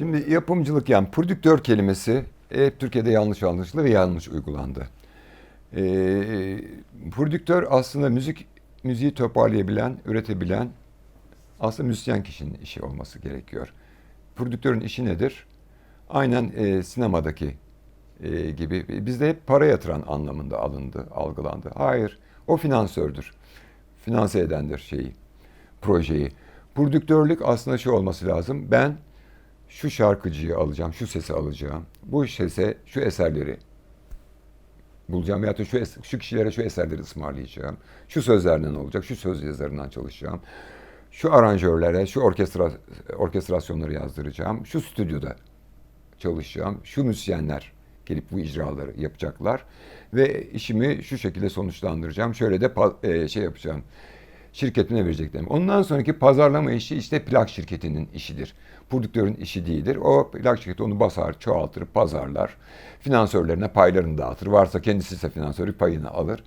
Şimdi yapımcılık yani prodüktör kelimesi hep Türkiye'de yanlış anlaşıldı ve yanlış uygulandı. Ee, prodüktör aslında müzik müziği toparlayabilen, üretebilen aslında müzisyen kişinin işi olması gerekiyor. Prodüktörün işi nedir? Aynen e, sinemadaki e, gibi bizde hep para yatıran anlamında alındı, algılandı. Hayır, o finansördür. Finanse edendir şeyi, projeyi. Prodüktörlük aslında şu olması lazım. Ben şu şarkıcıyı alacağım, şu sesi alacağım. Bu sese şu eserleri bulacağım ya da şu, es- şu kişilere şu eserleri ısmarlayacağım. Şu sözlerden olacak, şu söz yazarından çalışacağım. Şu aranjörlere, şu orkestra orkestrasyonları yazdıracağım. Şu stüdyoda çalışacağım. Şu müzisyenler gelip bu icraları yapacaklar ve işimi şu şekilde sonuçlandıracağım. Şöyle de pa- e, şey yapacağım. Şirketine vereceklerim. Ondan sonraki pazarlama işi işte plak şirketinin işidir. Prodüktörün işi değildir. O plak şirketi onu basar, çoğaltır, pazarlar. Finansörlerine paylarını dağıtır. Varsa kendisi ise finansörü payını alır.